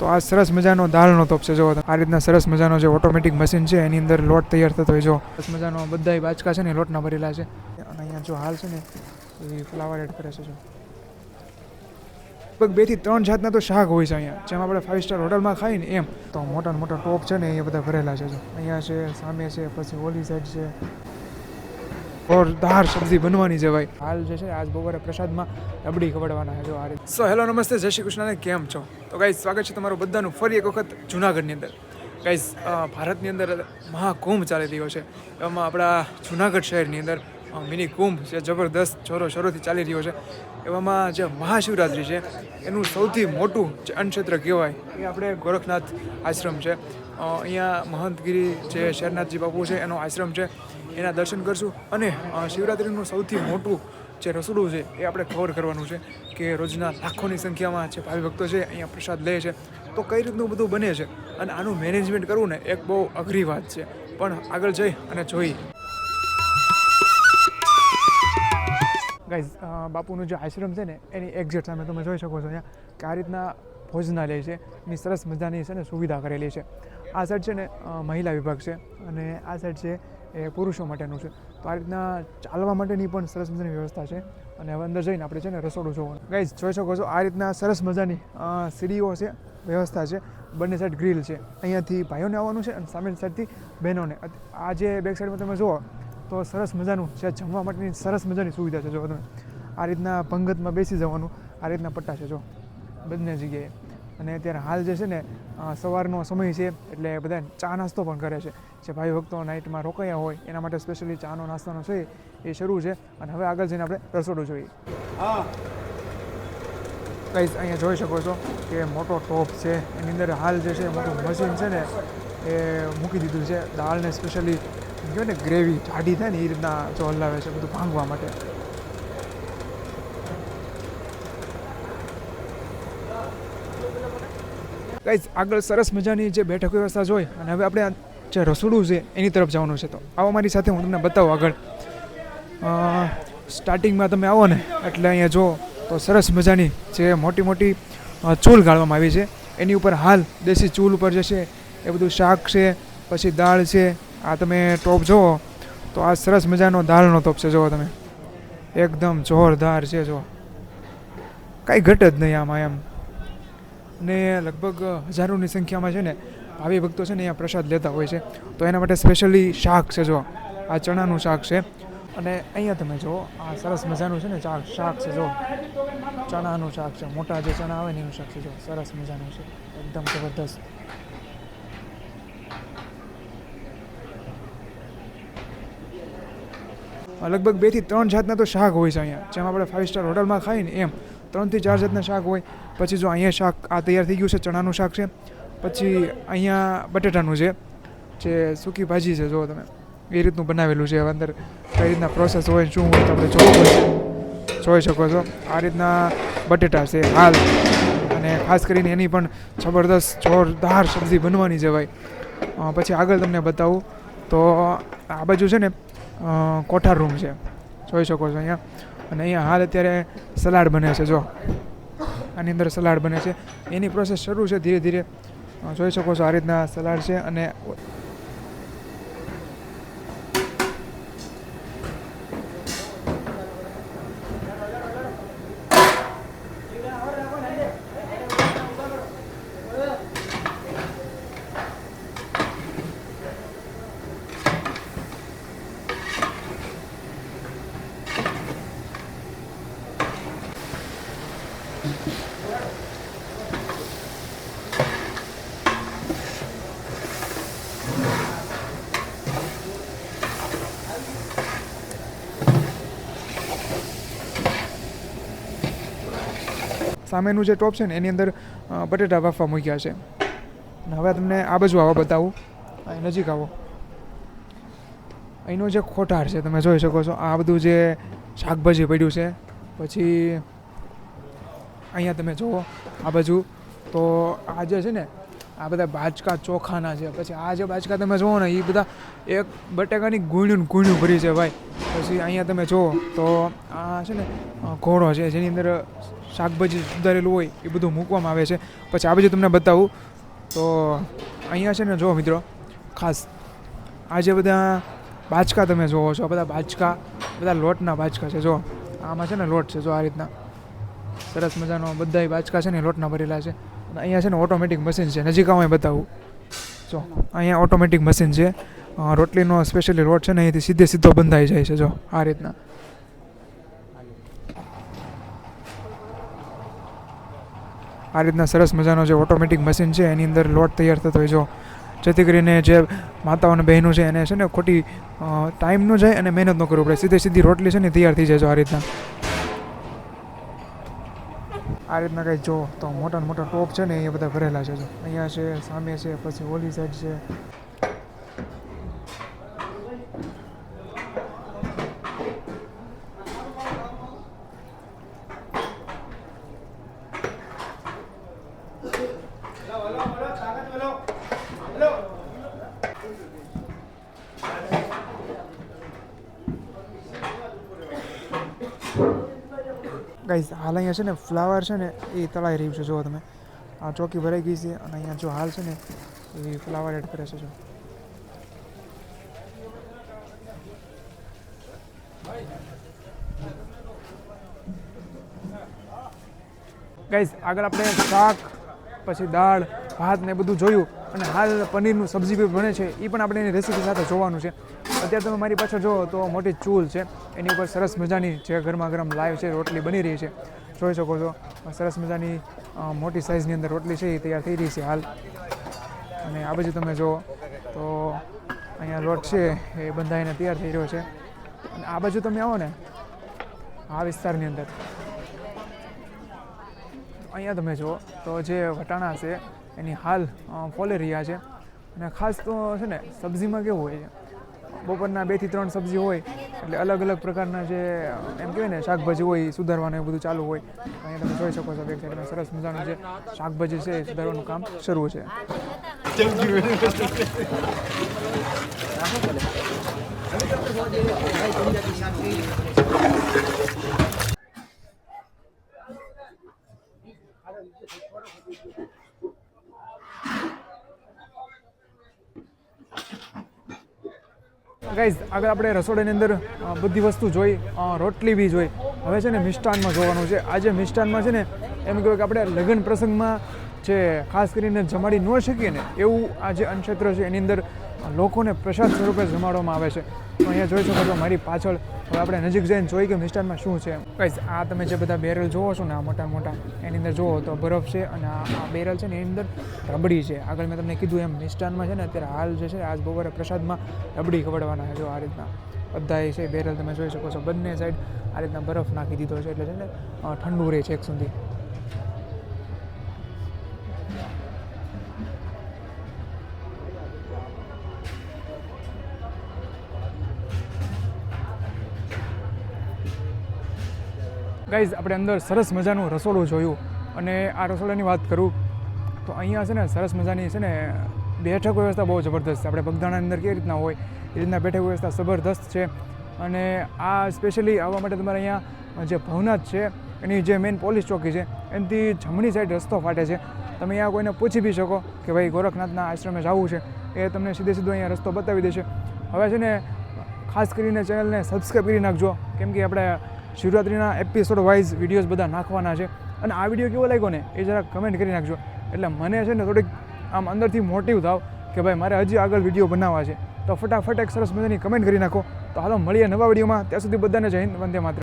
તો આ સરસ મજાનો દાળનો તોપ છે. જો આ રીતના સરસ મજાનો જે ઓટોમેટિક મશીન છે, એની અંદર લોટ તૈયાર થતો હોય જો. સરસ મજાનો બધા બાચકા છે ને લોટના ભરેલા છે. અને અહીંયા જો હાલ છે ને, એ ફ્લાવર એડ કરે છે જો. લગભગ બેથી ત્રણ જાતના તો શાક હોય છે અહીંયા. જેમ આપણે ફાઇવ સ્ટાર હોટલમાં ખાઈએ ને એમ. તો મોટા મોટા ટોપ છે ને એ બધા ભરેલા છે અહીંયા છે, સામે છે, પછી ઓલી સાઈડ છે. જોરદાર સબ્જી બનવાની છે ભાઈ હાલ જે છે, આજ બપોરે પ્રસાદમાં રબડી ખવડવાના છે. જો આ રીતે. સો હેલો, નમસ્તે, જય શ્રી કૃષ્ણને કેમ છો? તો ગાઈઝ સ્વાગત છે તમારું બધાનું ફરી એક વખત જુનાગઢની અંદર. ગાઈઝ ભારતની અંદર મહાકુંભ ચાલી રહ્યો છે. એમાં આપણા જુનાગઢ શહેરની અંદર મિની કુંભ જે જબરદસ્ત જોરો શરૂથી ચાલી રહ્યો છે. એવામાં જે મહાશિવરાત્રિ છે, એનું સૌથી મોટું જે અન્નક્ષેત્ર કહેવાય, એ આપણે ગોરખનાથ આશ્રમ છે. અહીંયા મહંતગીરી જે શેરનાથજી બાપુ છે, એનો આશ્રમ છે. એના દર્શન કરશું. અને શિવરાત્રિનું સૌથી મોટું જે રસોડું છે, એ આપણે કવર કરવાનું છે કે રોજના લાખોની સંખ્યામાં જે ભાવિ ભક્તો છે, અહીંયા પ્રસાદ લે છે. તો કઈ રીતનું બધું બને છે? અને આનું મેનેજમેન્ટ કરવું ને, એક બહુ અઘરી વાત છે. પણ આગળ જઈ અને જોઈ. ગાઈઝ બાપુનું જે આશ્રમ છે ને, એની એક્ઝેક્ટ સામે તમે જોઈ શકો છો અહીંયા કે આ રીતના ભોજનાલય છે. એની સરસ મજાની છે ને સુવિધા કરેલી છે. આ સાઈડ છે ને મહિલા વિભાગ છે. અને આ સાઈડ છે એ પુરુષો માટેનું છે. તો આ રીતના ચાલવા માટેની પણ સરસ મજાની વ્યવસ્થા છે. અને હવે અંદર જઈને આપણે છે ને રસોડું જોવાનું. ગાઈઝ જોઈ શકો છો, આ રીતના સરસ મજાની સીડીઓ છે, વ્યવસ્થા છે. બંને સાઈડ ગ્રીલ છે. અહીંયાથી ભાઈઓને આવવાનું છે અને સામેની સાઈડથી બહેનોને. આ જે બેક સાઈડમાં તમે જુઓ, તો સરસ મજાનું છે, જમવા માટેની સરસ મજાની સુવિધા છે, જો તમે. આ રીતના પંગતમાં બેસી જવાનું, આ રીતના પટ્ટા છે, જો. બંને જગ્યાએ. અને અત્યારે હાલ જે છે ને સવારનો સમય છે એટલે બધા ચા નાસ્તો પણ કરે છે. જે ભાઈ ભક્તો નાઇટમાં રોકાયા હોય એના માટે સ્પેશિયલી ચાનો નાસ્તાનો છે એ શરૂ છે. અને હવે આગળ જઈને આપણે રસોડું જોઈએ. ગાઈઝ અહીંયા જોઈ શકો છો કે મોટો ટોપ છે. એની અંદર હાલ જે છે મોટું મશીન છે ને એ મૂકી દીધું છે. દાળને સ્પેશિયલી કહેવાય ને ગ્રેવી જાડી થાય ને એ રીતના જો હલાવે છે બધું ભાંગવા માટે. ગાઈઝ, આગળ સરસ મજાની જે બેઠક વ્યવસ્થા જોઈ અને હવે આપણે જે રસોડું છે એની તરફ જવાનું છે તો આવો મારી સાથે હું તમને બતાવું આગળ. સ્ટાર્ટિંગમાં તમે આવો ને એટલે અહીંયા જો તો સરસ મજાની જે મોટી મોટી ચૂલ ગાળવામાં આવી છે. એની ઉપર હાલ દેશી ચૂલ ઉપર જે છે એ બધું શાક છે, પછી દાળ છે, આ તમે ટોપ જુઓ તો આ સરસ મજાનો દાળનો ટોપ છે, જુઓ તમે. એકદમ જોરદાર છે જો કાંઈ ઘટ જ નહીં આમાં એમ. ને લગભગ હજારોની સંખ્યામાં છે ને આવી ભક્તો છે ને અહીંયા પ્રસાદ લેતા હોય છે. તો એના માટે સ્પેશિયલી શાક છે જો. આ ચણાનું શાક છે. અને અહીંયા તમે જુઓ આ સરસ મજાનું છે ને શાક શાક છે જો. ચણાનું શાક છે. મોટા જે ચણા આવે ને એનું શાક છે જો. સરસ મજાનું છે. એકદમ જબરદસ્ત. લગભગ બેથી ત્રણ જાતના તો શાક હોય છે અહીંયા. જેમ આપણે ફાઇવ સ્ટાર હોટલમાં ખાઈએ ને એમ ત્રણથી ચાર જાતના શાક હોય. પછી જો અહીંયા શાક આ તૈયાર થઈ ગયું છે, ચણાનું શાક છે. પછી અહીંયા બટેટાનું છે, જે સૂકી ભાજી છે જો તમે. એ રીતનું બનાવેલું છે. હવે અંદર કઈ રીતના પ્રોસેસ હોય શું હોય તમે જોઈ જોઈ શકો છો. આ રીતના બટેટા છે, હાલ. અને ખાસ કરીને એની પણ જબરદસ્ત, જોરદાર સબ્જી બનવાની છે ભાઈ. પછી આગળ તમને બતાવું. તો આ બાજુ છે ને કોઠાર રૂમ છે. જોઈ શકો છો અહીંયા. અને અહીંયા હાલ અત્યારે સલાડ બને છે, જો. આની અંદર સલાડ બને છે. એની પ્રોસેસ શરૂ છે ધીરે ધીરે. જોઈ શકો છો આ રીતના સલાડ છે અને સામેનું જે ટોપ છે ને, એની અંદર બટેટા બાફવા મૂક્યા છે. હવે તમને આ બાજુ આવો બતાવું. અહીં નજીક આવો. અહીંનો જે ખોટાર છે, તમે જોઈ શકો છો, આ બધું જે શાકભાજી પડ્યું છે. પછી, અહીંયા તમે જુઓ, આ બાજુ. તો આ જે છે ને, આ બધા બાચકા ચોખાના છે. પછી આ જે બાચકા તમે જુઓ ને એ બધા એક બટેકાની ગુણ્યું ગુણ્યું ભરી છે ભાઈ. પછી અહીંયા તમે જુઓ તો આ છે ને ઘોડો છે, જેની અંદર શાકભાજી સુધારેલું હોય એ બધું મૂકવામાં આવે છે. પછી આ બાજુ તમને બતાવું તો અહીંયા છે ને, જુઓ મિત્રો, ખાસ આ જે બધા બાચકા તમે જુઓ છો, બધા બાચકા બધા લોટના બાચકા છે જો આમાં છે ને લોટ છે જો આ રીતના. સરસ મજાનો બધા બાચકા છે ને લોટના ભરેલા છે. અને અહીંયા છે ને ઓટોમેટિક મશીન છે. નજીક આવું બતાવું. જો અહીંયા ઓટોમેટિક મશીન છે. રોટલીનો સ્પેશિયલી રોટ છે ને, અહીંથી સીધે સીધો બંધાઈ જાય છે, જો, આ રીતના. આ રીતના સરસ મજાનો જે ઓટોમેટિક મશીન છે, એની અંદર લોટ તૈયાર થતો હોય, જો. જેથી કરીને જે માતાઓ અને બહેનો છે, એને છે ને ખોટી ટાઈમ ન જાય અને મહેનત ન કરવું પડે. સીધે સીધી રોટલી છે ને, તૈયાર થઈ જાય, જો, આ રીતના. આ રીતના કંઈ જો, તો મોટા મોટા ટોપ છે ને, એ બધા ભરેલા છે, જો. અહીંયા છે, સામે છે, પછી ઓલી સાઈડ છે. ગાઈઝ હાલ અહીંયા છે ને ફ્લાવર છે ને એ તળાઈ રહ્યું છે, જુઓ તમે. આ ચોકી ભરાઈ ગઈ છે અને અહીંયા જો હાલ છે ને એ ફ્લાવર એડ કરે છે જો ગાઈઝ આગળ આપણે શાક, પછી દાળ ભાત ને બધું જોયું અને હાલ પનીરનું સબ્જી બી બને છે એ પણ આપણે એની રેસીપી સાથે જોવાનું છે. અત્યારે તમે મારી પાછળ જુઓ તો મોટી ચૂલ છે, એની ઉપર સરસ મજાની જે ગરમા ગરમ લાઈવ છે, રોટલી બની રહી છે. જોઈ શકો છો સરસ મજાની મોટી સાઇઝની અંદર રોટલી છે એ તૈયાર થઈ રહી છે હાલ. અને આ બાજુ તમે જુઓ તો અહીંયા લોટ છે, એ બંધાઈને તૈયાર થઈ રહ્યો છે. અને આ બાજુ તમે આવો ને, આ વિસ્તારની અંદર. અહીંયા તમે જુઓ તો જે વટાણા છે એની હાલ ફોલી રહ્યા છે. અને ખાસ તો છે ને, સબ્જીમાં કેવું હોય છે? બપોરના બેથી ત્રણ સબ્જી હોય, એટલે અલગ અલગ પ્રકારના જે, એમ કહેવાય ને, શાકભાજી હોય સુધારવાનું એ બધું ચાલુ હોય. અહીંયા તમે જોઈ શકો છો બેક સાઈડમાં સરસ મજાનું જે શાકભાજી છે, એ સુધારવાનું કામ શરૂ છે. ગાઈઝ આગળ આપણે રસોડાની અંદર બધી વસ્તુ જોઈ રોટલી બી જોઈ. હવે છે ને મિષ્ટાનમાં જોવાનું છે. આજે મિષ્ટાનમાં છે ને એમ કહેવાય કે આપણે લગ્ન પ્રસંગમાં જે ખાસ કરીને જમાડી ન શકીએ ને, એવું આ જે અન્નક્ષેત્ર છે એની અંદર લોકોને પ્રસાદ સ્વરૂપે જમાડવામાં આવે છે. તો અહીંયા જોઈ શકો છો મારી પાછળ, હવે આપણે નજીક જઈને જોઈ કે મિષ્ટાનમાં શું છે. ગાઈઝ આ તમે જે બધા બેરલ જોવો છો ને, આ મોટા મોટા, એની અંદર જુઓ તો બરફ છે અને આ બેરલ છે ને, એની અંદર રબડી છે. આગળ મેં તમને કીધું એમ, મિષ્ટાનમાં છે ને, અત્યારે હાલ જે છે આજ બપોરે પ્રસાદમાં રબડી ખવડવાના છે જો આ રીતના. બધા છે બેરલ તમે જોઈ શકો છો, બંને સાઈડ આ રીતના બરફ નાખી દીધો છે, એટલે છે ને ઠંડુ રહે છે એક સુધી. ગાઈઝ આપણે અંદર સરસ મજાનું રસોડું જોયું અને આ રસોડાની વાત કરું, તો અહીંયા છે ને સરસ મજાની છે ને બેઠક વ્યવસ્થા બહુ જબરદસ્ત છે. આપણે બગદાણાની અંદર કેવી રીતના હોય, એ રીતના બેઠક વ્યવસ્થા જબરદસ્ત છે. અને આ સ્પેશિયલી આવવા માટે તમારે અહીંયા જે ભવનાથ છે, એની જે મેઇન પોલીસ ચોકી છે, એનાથી જમણી સાઈડ રસ્તો ફાટે છે. તમે અહીંયા કોઈને પૂછી બી શકો કે ભાઈ ગોરખનાથના આશ્રમે જવું છે, એ તમને સીધે સીધો અહીંયા રસ્તો બતાવી દેશે. હવે છે ને ખાસ કરીને ચેનલને સબસ્ક્રાઈબ કરી નાખજો, કેમ કે આપણે શિવરાત્રિના એપિસોડ વાઇઝ વિડીયોઝ બધા નાખવાના છે. અને આ વીડિયો કેવો લાગ્યો ને એ જરાક કમેન્ટ કરી નાખજો. એટલે મને છે ને થોડીક આમ અંદરથી મોટિવ થાવ કે ભાઈ મારે હજી આગળ વીડિયો બનાવવા છે. તો ફટાફટ એક સરસ મજાની કમેન્ટ કરી નાખો. તો હાલો મળીએ નવા વિડીયોમાં ત્યાં સુધી બધાને જય હિન્દ, વંદે માત્ર